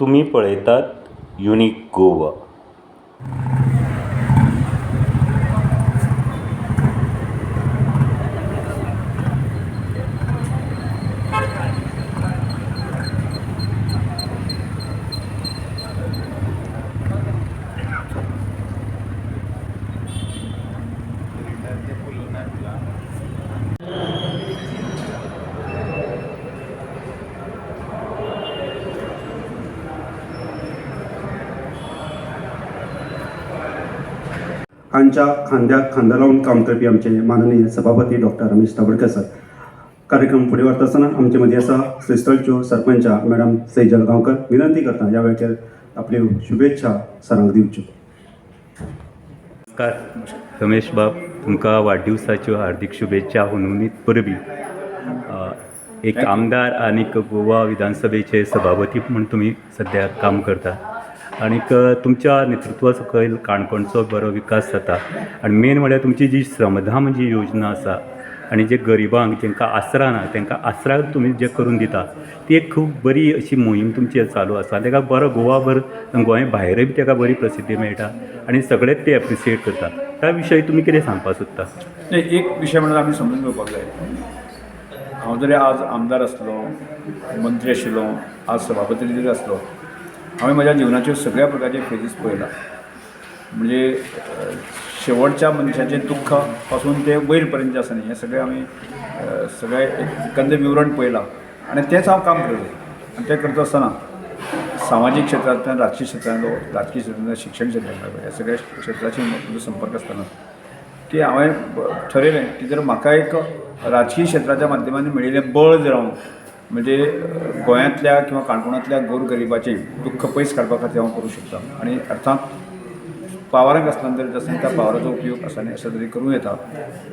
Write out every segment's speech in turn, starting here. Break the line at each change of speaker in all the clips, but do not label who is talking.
तुम्ही पळयतात युनिक गोवा.
खानच्या खांद्याक खांदा लावून काम करपी आमचे माननीय सभापती डॉक्टर रमेश तावडकर सर. कार्यक्रम फुडें व्हरता आसतना आमचे मदीं आसा श्रीस्थळच्यो सरपंचा मॅडम सई जळगांवकर विनंती करता ह्या वेळाचेर आपल्यो शुभेच्छा सरांक दिवच्यो
नमस्कार. रमेश बाब तुमकां वाडदिवसाच्यो हार्दिक शुभेच्छा हुनहुनीत परबी. एक आमदार आनीक गोवा विधानसभेचे सभापती म्हूण तुमी सद्याक काम करता. आनीक तुमच्या नेतृत्वा सकयल काणकोणचो बरो विकास जाता आनी मेन म्हळ्यार तुमची जी श्रमधाम म्हणजे जी योजना आसा आनी जे गरिबांक जेंकां आसरा ना तेंकां आसरा तुमी जे करून दिता ती एक खूब बरी अशी मोहीम तुमची चालू आसा ताका बरो गोवाभर गोंय भायरय बी ताका बरी प्रसिद्धी मेळटा आनी सगळेच ते एप्रिसिएट करता त्या विशयी तुमी कितें सांगपाक सोदता?
एक विषय म्हणून आमी समजून घेवपाक जाय. हांव जरी आज आमदार आसलो मंत्री आशिल्लो आज सभापती जरी आसलो हांवें म्हज्या जिवनाच्यो सगळ्या प्रकारचे फेजीस पळयला म्हणजे शेवटच्या मनशाचें दुख्खपासून ते वयर पर्यंत जे आसा न्ही. हें सगळें आमी सगळें एकंदर विवरण पळयलां आनी तेंच हांव काम करतलें आनी तें करता आसतना सामाजीक क्षेत्रांतल्यान राजकीय क्षेत्रांतलो राजकीय क्षेत्रांतल्यान शिक्षण क्षेत्रांतलो ह्या सगळ्या क्षेत्राशी म्हजो संपर्क आसतना की हांवें ठरयलें की जर म्हाका एक राजकीय क्षेत्राच्या माध्यमांतल्यान मेळिल्लें बळ जर हांव म्हणजे गोंयांतल्या किंवा काणकोणांतल्या गोरगरिबाचे दुख्ख पयस काडपा खातीर हांव करूं शकता. आनी अर्थात पावरांक आसतना तरी जसं त्या पावराचो उपयोग आसानी असं तरी करूं येता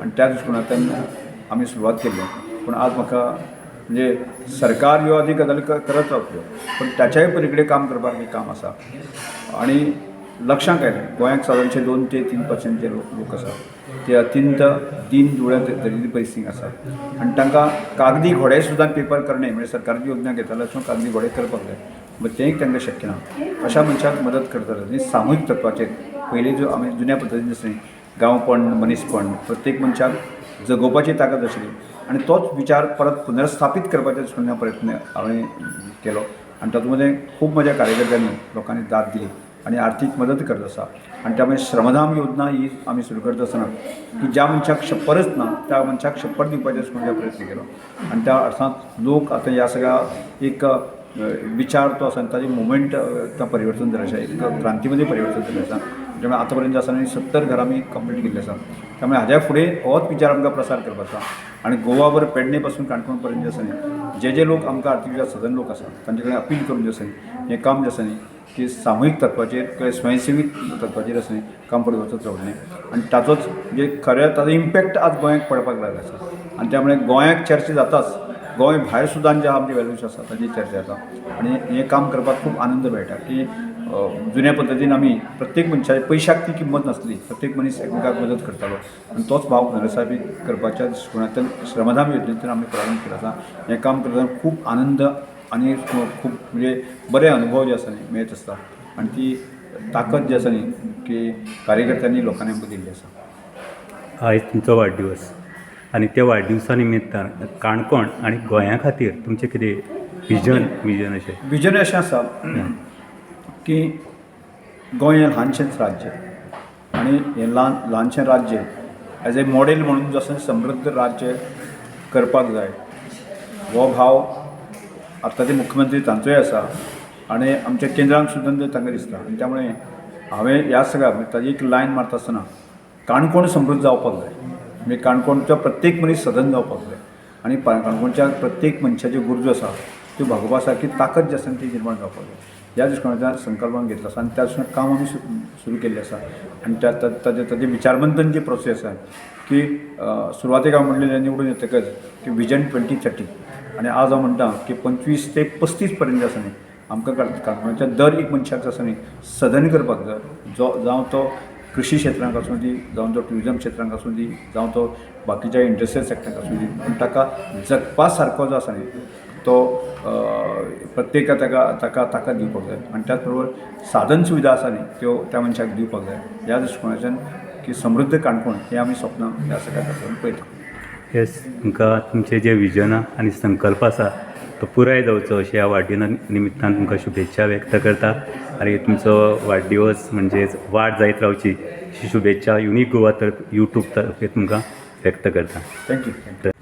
आनी त्या दृश्टिकोनांतल्यान आमी सुरवात केल्ली पूण आज म्हाका म्हणजे सरकार ह्यो आदी गजाली करत रावतल्यो पण त्याच्याय पलीकडे काम करपाक हें काम आसा आनी लक्षांक आयलें गोंयाक सादारणशे दोन ते तीन पर्सेंट जे लोक लोक आसा ते अत्यंत दिन दुळ्या तरेची परिस्थिती आसा आनी तांकां कागदी घोडे सुद्दां पेपर करणे म्हणजे सरकारची योजना घेताले वचून कागदी घोडे करपाक जाय बट तेंय तांकां शक्य ना अशा मनशाक मदत करताले आनी सामूहिक तत्वाचेर पयलीं जो आमी जुन्या पद्दतीन जशें गांवपण मनीसपण प्रत्येक मनशाक जगोवपाची ताकद आशिल्ली आनी तोच विचार परत पुनर्स्थापीत करपाच्या दृश्टिकोनान प्रयत्न हांवें केलो. आनी तातूंत मध्ये खूब म्हज्या कार्यकर्त्यांनी लोकांनी दाद दिली. आनी आर्थीक मदत करत आसा आनी त्यामुळे श्रमधाम योजना ही आमी सुरू करता आसतना की ज्या मनशाक शप्परच ना त्या मनशाक छप्पर दिवपाचे म्हणजे प्रयत्न केलो. आनी त्या अर्थांत लोक आतां ह्या सगळ्या एक विचार तो असा आनी मुवमेंट त्या परिवर्तन जालें आसा एक क्रांतीमध्ये परिवर्तन जालें आसा त्यामुळे आतापर्यंत आसा आनी सत्तर घरां आमी कंप्लीट केल्ली असा त्यामुळे हाज्या फुडें होच विचार आमकां प्रसार करपाचा आसा आनी गोवाभर पेडणे पासून काणकोण पर्यंत जे आसा न्ही जे जे लोक आमकां आर्थिक सदन लोक आसा तांचे कडेन अपील करून जे आसा न्ही हें काम जें आसा न्ही की सामूहिक तत्वाचेर किंवा स्वयंसेवी तत्वाचेर असं काम फुडें वचत रावलें आनी ताचोच जे खऱ्या ताचो इम्पॅक्ट आज गोंयाक पडपाक लागला आसा आनी त्यामुळे गोंयाक चर्चा जाताच गोंय भायर सुद्दां जे आमचे व्हॅल्यूज आसा ताची चर्चा जाता आनी हें काम करपाक खूब आनंद मेळटा की जुन्या पद्दतीन आमी प्रत्येक मनशाच्या पयशाक ती किंमत नासली प्रत्येक मनीस एकमेकाक मदत करतालो. आनी तोच भाव नरसाहेबी करपाच्या दृश्टिकोनांतल्यान श्रमधाम योजनेंतल्यान आमी प्रारंभ केला आसा हें काम करतना खूब आनंद आनी खूब म्हणजे बरे अनुभव जे आसा न्ही मेळत आसता आनी ती ताकद जी आसा न्ही की कार्यकर्त्यांनी लोकांनी आमकां दिल्ली आसा
आयज तुमचो वाडदिवस आनी त्या वाडदिवसा निमित्तान काणकोण आनी गोंया खातीर तुमचें कितें विजन विजन अशें
विजन अशें आसा की गोंय हें ल्हानशेंच राज्य. आनी हें ल्हान ल्हानशें राज्य एज ए मॉडेल म्हणून जसं समृद्ध राज्य करपाक जाय हो भाव आतां मुख्यमंत्री तांचोय आसा आनी आमच्या केंद्रान सुद्दां ते तांकां दिसता. आनी त्यामुळे हांवें ह्या सगळ्या म्हणजे ताजी एक लायन मारता आसतना काणकोण समृद्ध जावपाक जाय. म्हणजे काणकोणचो प्रत्येक मनीस सदन जावपाक जाय. आनी काणकोणच्या प्रत्येक मनशाच्यो गरजो आसा त्यो भागोवपा सारकी ताकद जी आसा ती निर्माण जावपाक जाय. ह्या दृश्टिकोनांतल्यान संकल्पान घेतला आसा. आनी त्या दृश्टीन काम आमी सुरू केल्लें आसा. आनी त्या ताजे ताजे विचारमंथन जी प्रोसेस आसा की सुरवातेक हांव म्हणलेलें निवडून येतकच की विजन ट्वेंटी थर्टी. आनी आज हांव म्हणटा की पंचवीस ते पस्तीस पर्यंत आसा न्ही. आमकां काणकोणच्या दर एक मनशाक आसा न्ही. सदन करपाक जाय जो जावं तो कृशी क्षेत्रांक आसूं दी जावं तो ट्युरिजम क्षेत्रांक आसूं दी जावं तो बाकीच्या इंडस्ट्रियल सॅक्टरांक आसूं दी पूण ताका जगपा सारको जो आसा न्ही तो प्रत्येका ताका ताका ताका दिवपाक जाय. आनी त्याच बरोबर साधन सुविधा आसा न्ही त्यो त्या मनशाक दिवपाक जाय. ह्या दृश्टिकोनाच्यान की समृद्ध काणकोण हें आमी स्वप्न ह्या सगळ्या पळयता
हे तुमकां तुमचे जे विजनां आनी संकल्प आसा तो पुराय जावचो अशें ह्या वाडदिना निमित्तान तुमकां शुभेच्छा व्यक्त करता. आनी तुमचो वाडदिवस म्हणजेच वाड जायत रावची अशी शुभेच्छा युनीक गोवा तर्फ यूट्यूब तर्फे तुमकां व्यक्त करता.
थँक्यू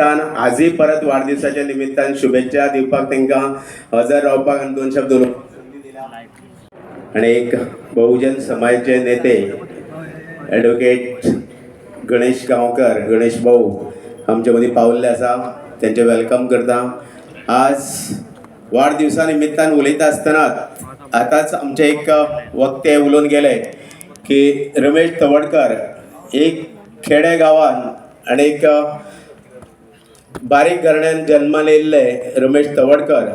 निमित्तान आजही परत वाडदिवसाच्या निमित्तान शुभेच्छा दिवपाक तांकां हजर रावपाक आनी दोन शब्द उलोवपाक संदी दिल्या. आनी एक बहुजन समाजाचे नेते ॲडव्होकेट गणेश गांवकर गणेश भाऊ आमचे मदीं पावल्ले आसा तेंचे वेलकम करता आज वाडदिवसा निमित्तान उलयता आसतना आतांच आमचे एक वक्ते उलोवन गेले की रमेश तवडकर एक खेडे गांवान आनी एक बारीक घराण्यान जन्माला येयल्ले रमेश तवडकर.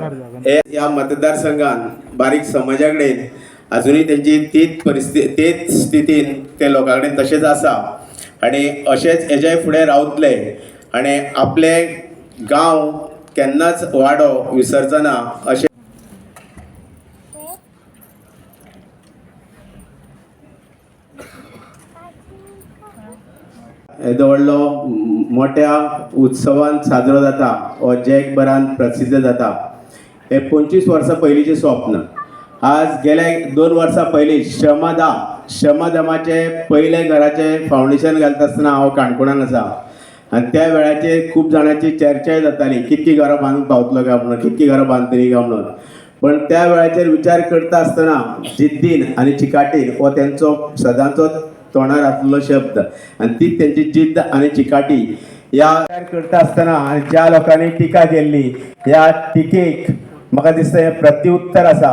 हे ह्या मतदारसंघान बारीक समाजा कडेन अजुनूय तेंची तीच परिस्थिती तेच स्थितीन ते लोकां कडेन तशेंच आसा आनी अशेंच हेज्याय फुडें रावतले आनी आपले गांव केन्नाच वाडो विसरचना अशें येदो व्हडलो मोठ्या उत्सवान साजरो जाता हो जगभरान प्रसिद्ध जाता. हे पंचवीस वर्सां पयलींचें स्वप्न. आज गेल्या दोन वर्सां पयलीं श्रमदाम श्रमदामाचें पयलें घराचें फावंडेशन घालता आसतना हांव काणकोणान आसा. आनी त्या वेळाचेर खूब जाणांची चर्चाय जाताली कितकी घरां बांदूंक पावतलो काय म्हणून कितकी घरां बांदतली काय म्हणून. पण त्या वेळाचेर विचार करता आसतना जिद्दीन आनी चिकाटीन हो तेंचो सदांचो तोंडार आसलेलो शब्द. आनी ती तेंची जिद्द आनी चिकाटी ह्या करता आसतना आणि ज्या लोकांनी टिका केल्ली ह्या टिकेक म्हाका दिसता हें प्रत्युत्तर आसा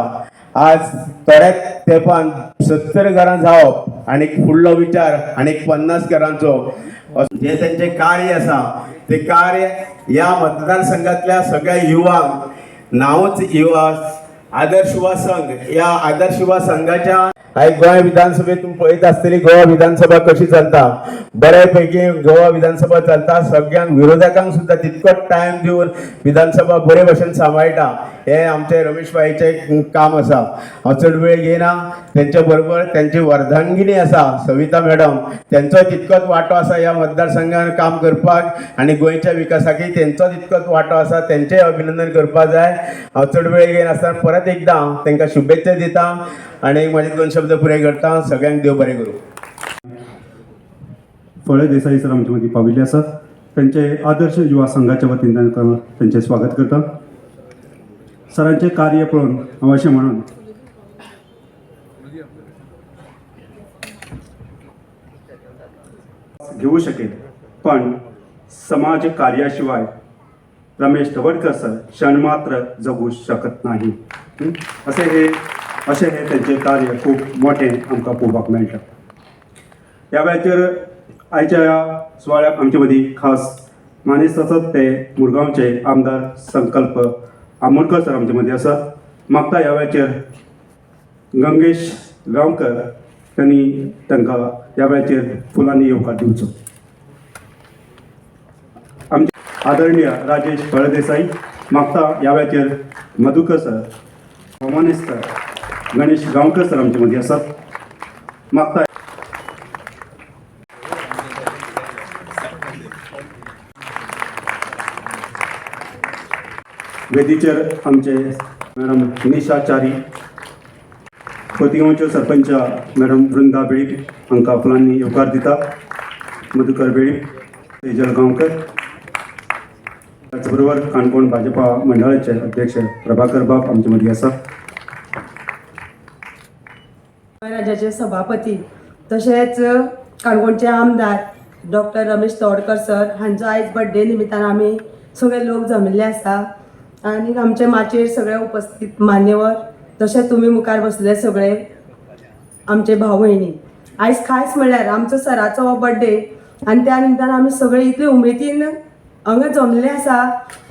आज थोड्याच तेंपान सत्तर घरां जावप आनी फुडलो विचार आनी पन्नास घरांचो. जे त्यांचे कार्य आसा ते कार्य ह्या मतदारसंघातल्या सगळ्या युवांक नांवच युवा आदर्श युवा संघ या आदर्श युवा संघाच्या आयज गोंय विधानसभेतून पळयत आसतली गोवा विधानसभा कशी चलता? बऱ्यापैकी गोवा विधानसभा चलता. सगळ्यांक विरोधकांक सुद्दां तितकोच टायम दिवन विधानसभा बरे भशेन सांबाळटा हे आमचे रमेश भाईचे काम आसा हांव चड वेळ घेयना तेंच्या बरोबर तेंची वर्धांगिनी आसा सविता मॅडम. त्यांचो तितकोच वांटो आसा ह्या मतदारसंघान काम करपाक आनी गोंयच्या विकासाकय तेंचो तितकोच वांटो आसा तेंचेय अभिनंदन करपाक जाय. हांव चड वेळ घेयन आसतना परत एकदां तेंकां शुभेच्छा दिता आनी म्हाजे दोन शब्द पुरे करता. सगळ्यांक देव बरें करूं.
फळे देसाई सर आमच्या मदीं पाविल्ले आसात त्यांचे आदर्श युवा संघाच्या वतीन त्यांचे स्वागत करता. सरांचे कार्य पळोवन अवश्य म्हणून. घेऊ शकेल पण समाज कार्याशिवाय रमेश धवडकर सर क्षण मात्र जगू शकत नाही. असे हे असे हे त्यांचे कार्य खूप मोठे आमकां पळोवपाक मेळटा. ह्या वेळाचेर आयच्या ह्या सुवाळ्याक आमचे मदीं खास मानेस्त आसात ते मुरगांवचे आमदार संकल्प आमोणकर सर आमचे मदीं आसात मागता ह्या वेळाचेर गंगेश गांवकर त्यांनी तांकां ह्या वेळाचेर फुलांनी येवकार दिवचो आमचे आदरणीय राजेश फळदेसाई मागता ह्या वेळाचेर मधुकर सर होमानेस्त गणेश गांवकर सर आमचे मदीं आसात मागता वेदीचेर आमचे मॅडम निशाचारी खोतिगांवच्यो सरपंच मॅडम वृंदा बेळीप हांकां फुलांनी येवकार दिता मधुकर बेळीप तेजल गांवकर त्याच बरोबर काणकोण भाजपा मंडळाचे अध्यक्ष प्रभाकर बाब आमचे मदीं आसा
राज्याचे सभापती तशेंच काणकोणचे आमदार डॉक्टर रमेश तोडकर सर हांचो आयज बर्थडे निमित्तान आमी सगळे लोक जमिल्ले आसा आणि आमचे माचयेर सगळे उपस्थित मान्यवर तशेंच तुमी मुखार बसले सगळे आमचे भाव भयणी आयज खास म्हणल्यार आमचो सराचो हो बर्थडे आनी त्या निमतान आमी सगळे इतले उमेदीन हांगा जमलेले आसा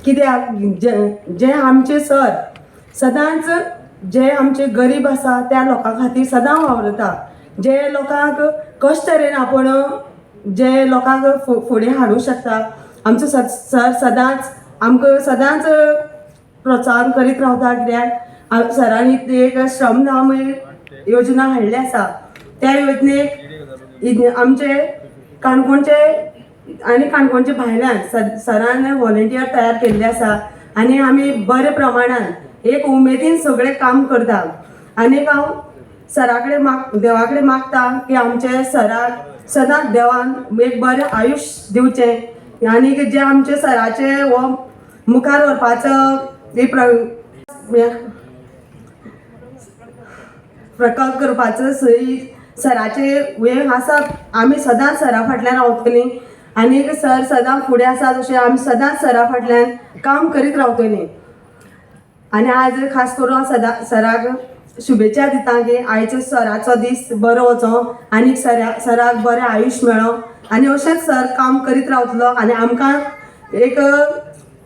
कित्याक जे जे आमचे सर सदांच जे आमचे गरीब आसा त्या लोकां खातीर सदां वावरता. जे लोकांक कश्ट तरेन आपण जे लोकांक फुडें हाडूंक शकता. आमचो सर सदांच आमकां सदांच प्रोत्साहन करीत रावता कित्याक सरांनी एक श्रमधाम योजना हाडली आसा त्या योजनेक आमचे काणकोणचे आनी काणकोणचे भायल्यान सरान व्हॉलेंटियर तयार केल्ले आसा आनी आमी बरे प्रमाणान एक उमेदीन सगळें काम करता. आनीक हांव सरा कडेन माग देवा कडेन मागता की आमचे सराक सदांच देवान एक बरें आयुश्य दिवचें आनीक जे आमचे सराचे हो मुखार व्हरपाचो प्रकल्प करपाचो सई सराचे हे आसा आमी सदांच सरा फाटल्यान रावतलीं आनीक सर सदां फुडें आसा तशें आमी सदांच सरा फाटल्यान काम करीत रावतलीं आनी आयज खास करून हांव सदां सराक शुभेच्छा दिता की आयचो सराचो दीस बरो वचो आनी सरा सराक बरें आयुश्य मेळो. आनी अशेंच सर काम करीत रावतलो. आनी आमकां एक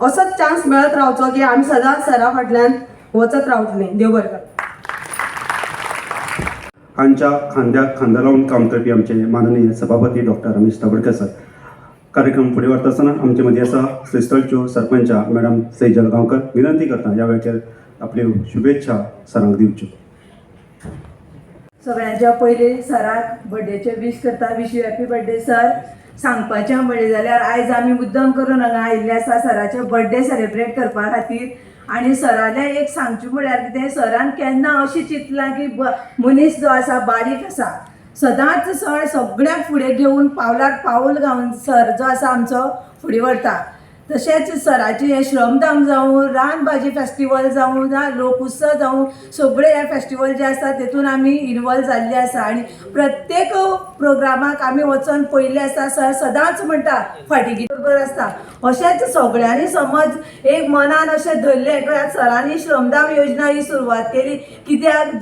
असोच चान्स मेळत रावचो की आमी सदांच सरा फाटल्यान वचत रावतले देव बरें करूं
हांच्या खांद्याक खांदा लावून काम करपी आमचे माननीय सभापती डॉक्टर रमेश तावडकर सर. कार्यक्रम फुडें व्हरता आसतना आमचे मदीं आसा श्रीस्थळच्यो सरपंचा मॅडम सैजल गांवकर विनंती करता ह्या वेळाचेर आपल्यो शुभेच्छा सरांक दिवच्यो
सगळ्यांच्या पयलीं सराक बर्थडेचे विश करता wish you happy birthday sir सांगपाचें म्हणलें जाल्यार आयज आमी मुद्दम करून हांगा आयिल्ले आसा सराचे बर्थडे सेलिब्रेट करपा खातीर. आनी सरालें एक सांगचें म्हळ्यार कितें सरान केन्ना अशें चिंतलां की मनीस जो आसा बारीक आसा. सदांच सर सगळ्यांक फुडें घेवन पावलार पावल घालून सर जो आसा आमचो फुडें व्हरता. तशेंच सराचे हें श्रमधाम जावं रानभाजी फेस्टिवल जावं ना लोकोत्सव जावं सगळे हे फेस्टिवल जे आसा तेतून आमी इनवॉल्व जाल्ले आसा आनी प्रत्येक प्रोग्रामाक आमी वचोन पयले आसा सर सदांच म्हणटा फाटीगी बरोबर आसता अशेंच सगळ्यांनी समज एक मनान अशें धरलें कित्याक सरांनी श्रमदाम योजना ही सुरवात केली. कित्याक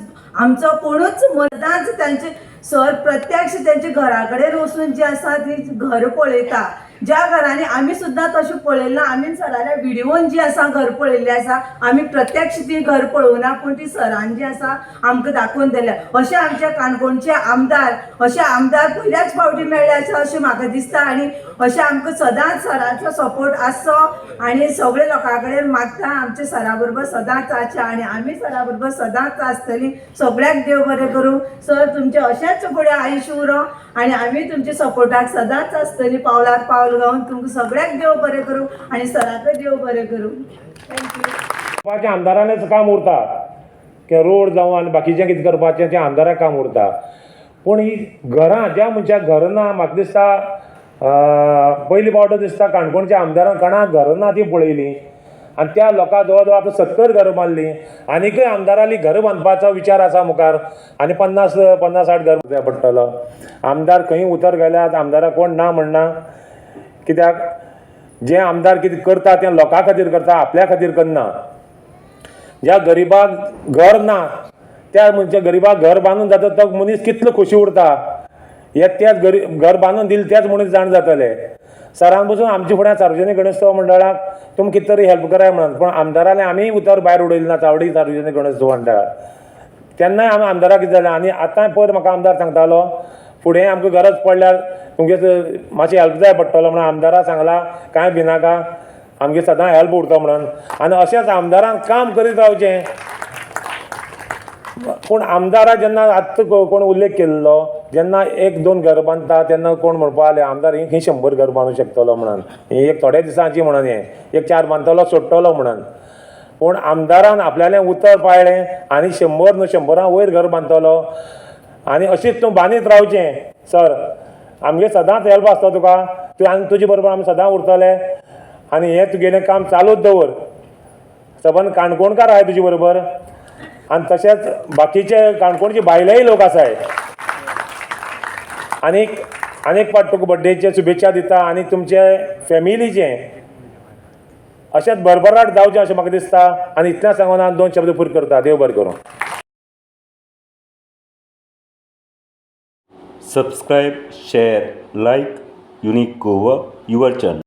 आमचो कोणूच मदांच तांचे सर प्रत्यक्ष तेंचे घरा कडेन वचून जे आसा ती घर पळयता ज्या घरांनी आमी सुद्दां तशें पळयलें ना आमी सराल्या व्हिडिओन जी आसा घर पळयल्ली आसा आमी प्रत्यक्ष ती घर पळोवना पूण ती सरान जी आसा आमकां दाखोवन दिल्या. अशे आमचे काणकोणचे आमदार अशे आमदार पयल्याच फावटी मेळ्ळे आसा अशें म्हाका दिसता आनी अशें आमकां सदांच सराचो सपोर्ट आसचो आनी सगळे लोकां कडेन मागता आमच्या सरा बरोबर सदांच आसचे आनी आमी सरा बरोबर सदांच आसतलीं सगळ्याक देव बरें करूं. सर तुमचे अशेंच फुडें आयुश्य उरो आनी आमी तुमच्या सपोर्टाक सदांच आसतलीं पावलार पावल घालून तुमकां सगळ्याक देव बरें करूं आनी सराक देव बरें करूं. थँक्यू
आमदारानच काम उरता की रोड जावं आनी बाकीचें कितें करपाचें तें आमदाराक काम उरता पूण ही घरां ज्या म्हणजे मनशाक घर ना म्हाका दिसता पयली फावट दिसता काणकोणच्या आमदारान कोणाक घरां ना ती पळयली आनी त्या लोकां जवळ जवळ आतां सत्तर घरां बांदलीं आनीकय आमदाराली घर बांदपाचो विचार आसा मुखार. आनी पन्नास पन्नास साठ घर जाय पडटलो आमदार खंय उतर गेल्यात आमदाराक कोण ना म्हणना कित्याक? जे आमदार कितें करता तें लोकां खातीर करता आपल्या खातीर करना. ज्या गरिबाक घर ना त्या म्हणजे गरिबाक घर बांदून जाता तो मनीस कितलो खोशी उरता हे त्याच गरीब घर बांदून दिले त्याच मनीस जाण जातले. सरान पसून आमचे फुड्यान सार्वजनीक गणेशोत्सव मंडळाक तुमी कितें तरी हेल्प कराय म्हणून. पण आमदाराले आमी उतर भायर उडयली ना चावडी सार्वजनीक गणेशोत्सव मंडळाक. तेन्नाय आमी आमदाराक कितें जालें आनी आतां पयर म्हाका आमदार सांगतालो फुडें आमकां गरज पडल्यार तुमगे मातशी हेल्प जाय पडटलो म्हणून आमदारा सांगला कांय भिनाका आमगे सदां हेल्प उरता म्हणून. आनी अशेंच आमदारान काम करीत रावचें. पूण आमदाराक जेन्ना आत्तां कोण उल्लेख केल्लो जेन्ना एक दोन घर बांदता तेन्ना कोण म्हणपा आले आमदार ही शंबर घर बांदूंक शकतलो म्हणून. ही एक थोड्या दिसांची म्हणून हें. एक चार बांदतलो सोडटलो म्हणून. पूण आमदारान आपल्यालें उतर पाळ्ळें आनी शंबर न्हू शंबरां वयर घर बांदतलो आनी अशीच तूं बांदीत रावचें. सर आमगे सदांच हेल्प आसता तुका. तूं आनी तुजे बरोबर आमी सदां उरतले. आनी हें तुगेलें काम चालूच दवर. सबंद काणकोणकार आहाय तुजे बरोबर. आनी तशेंच बाकीचे काणकोणचे भायलेय लोक आसाय. आनीक आनीक पाट तुका बड्डेचे शुभेच्छा दिता. आनी तुमचे फॅमिलीचे अशेंच भरभराट जावचें अशें म्हाका दिसता. आनी इतलें सांगून हांव दोन शब्द पुरो करता. देव बरें करूं.
Subscribe share like unique Goa your channel